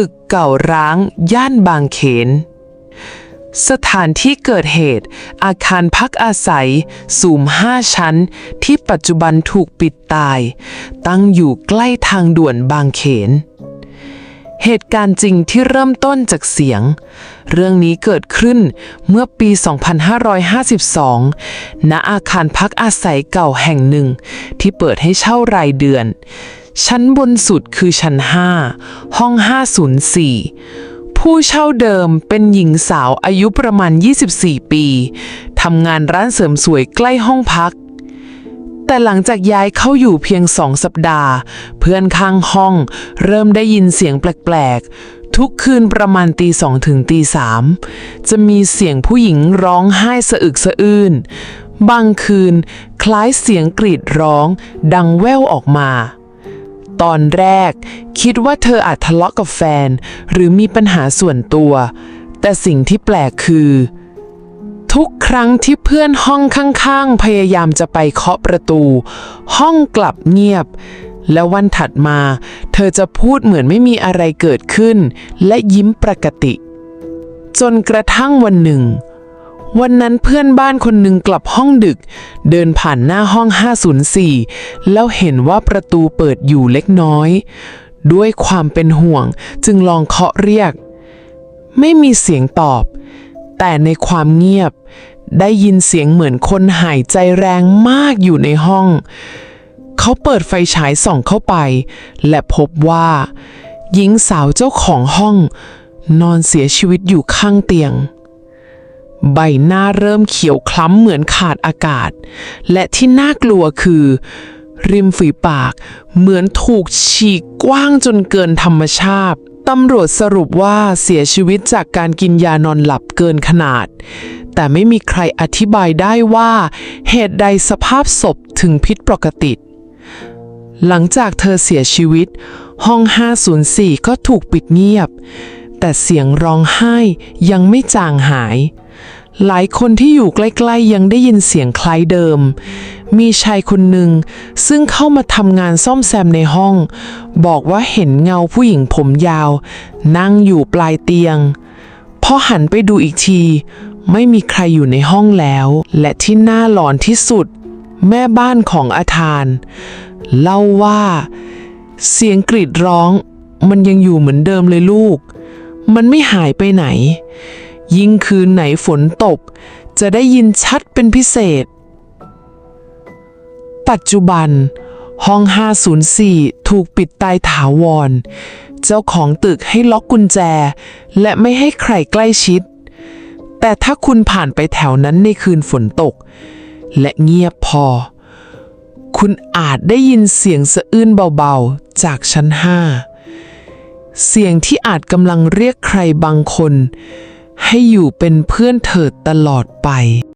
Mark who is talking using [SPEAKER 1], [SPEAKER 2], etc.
[SPEAKER 1] ตึกเก่าร้าง ย่านบางเขน สถานที่เกิดเหตุ อาคารพักอาศัย สูงห้าชั้น ที่ปัจจุบันถูกปิดตาย ตั้งอยู่ใกล้ทางด่วนบางเขนเหตุการณ์จริงที่เริ่มต้นจากเสียง เรื่องนี้เกิดขึ้นเมื่อปี 2552 ณ อาคารพักอาศัยเก่าแห่งหนึ่ง ที่เปิดให้เช่ารายเดือน ชั้นบนสุดคือชั้น 5 ห้อง 504 ผู้เช่าเดิมเป็นหญิงสาวอายุประมาณ 24 ปีทำงานร้านเสริมสวยใกล้ห้องพัก แต่หลังจากย้ายเข้าอยู่เพียงสองสัปดาห์ เพื่อนข้างห้องเริ่มได้ยินเสียงแปลกๆ ทุกคืนประมาณตีสองถึงตีสามจะมีเสียงผู้หญิงร้องไห้สะอึกสะอื้นบางคืนคล้ายเสียงกรีดร้องดังแว่วออกมา ตอนแรก คิดว่าเธออาจทะเลาะกับแฟน หรือมีปัญหาส่วนตัว แต่สิ่งที่แปลกคือ ทุกครั้งที่เพื่อนห้องข้างๆ พยายามจะไปเคาะประตู ห้องกลับเงียบ แล้ววันถัดมา เธอจะพูดเหมือนไม่มีอะไรเกิดขึ้น และยิ้มปกติ จนกระทั่งวันหนึ่ง วันนั้นเพื่อนบ้านคนหนึ่งกลับห้องดึก เดินผ่านหน้าห้อง 504 แล้วเห็นว่าประตูเปิดอยู่เล็กน้อย ด้วยความเป็นห่วงจึงลองเคาะเรียก ไม่มีเสียงตอบ แต่ในความเงียบ ได้ยินเสียงเหมือนคนหายใจแรงมากอยู่ในห้อง เขาเปิดไฟฉายส่องเข้าไป และพบว่า หญิงสาวเจ้าของห้อง นอนเสียชีวิตอยู่ข้างเตียง ใบหน้าเริ่มเขียวคล้ำเหมือนขาดอากาศ และที่น่ากลัวคือ ริมฝีปากเหมือนถูกฉีกกว้างจนเกินธรรมชาติตำรวจสรุปว่าเสียชีวิตจากการกินยานอนหลับเกินขนาด แต่ไม่มีใครอธิบายได้ว่า เหตุใดสภาพศพถึงผิดปกติ หลังจากเธอเสียชีวิต ห้อง 504 ก็ถูกปิดเงียบ แต่เสียงร้องไห้ยังไม่จางหาย หลายคนที่อยู่ใกล้ๆยังได้ยินเสียงคล้ายเดิม มีชายคนหนึ่งซึ่งเข้ามาทำงานซ่อมแซมในห้อง บอกว่าเห็นเงาผู้หญิงผมยาว นั่งอยู่ปลายเตียง พอหันไปดูอีกที ไม่มีใครอยู่ในห้องแล้ว และที่น่าหลอนที่สุด แม่บ้านของอาคารเล่าว่า เสียงกรีดร้อง มันยังอยู่เหมือนเดิมเลยลูก มันไม่หายไปไหน ยิ่งคืนไหนฝนตก จะได้ยินชัดเป็นพิเศษ ปัจจุบัน ห้อง 504 ถูกปิดตายถาวร เจ้าของตึกให้ล็อกกุญแจ และไม่ให้ใครใกล้ชิด แต่ถ้าคุณผ่านไปแถวนั้นในคืนฝนตก และเงียบพอ คุณอาจได้ยินเสียงสะอื้นเบาๆ จากชั้นห้าเสียงที่อาจกำลังเรียกใครบางคน ให้อยู่เป็นเพื่อนเถิดตลอดไป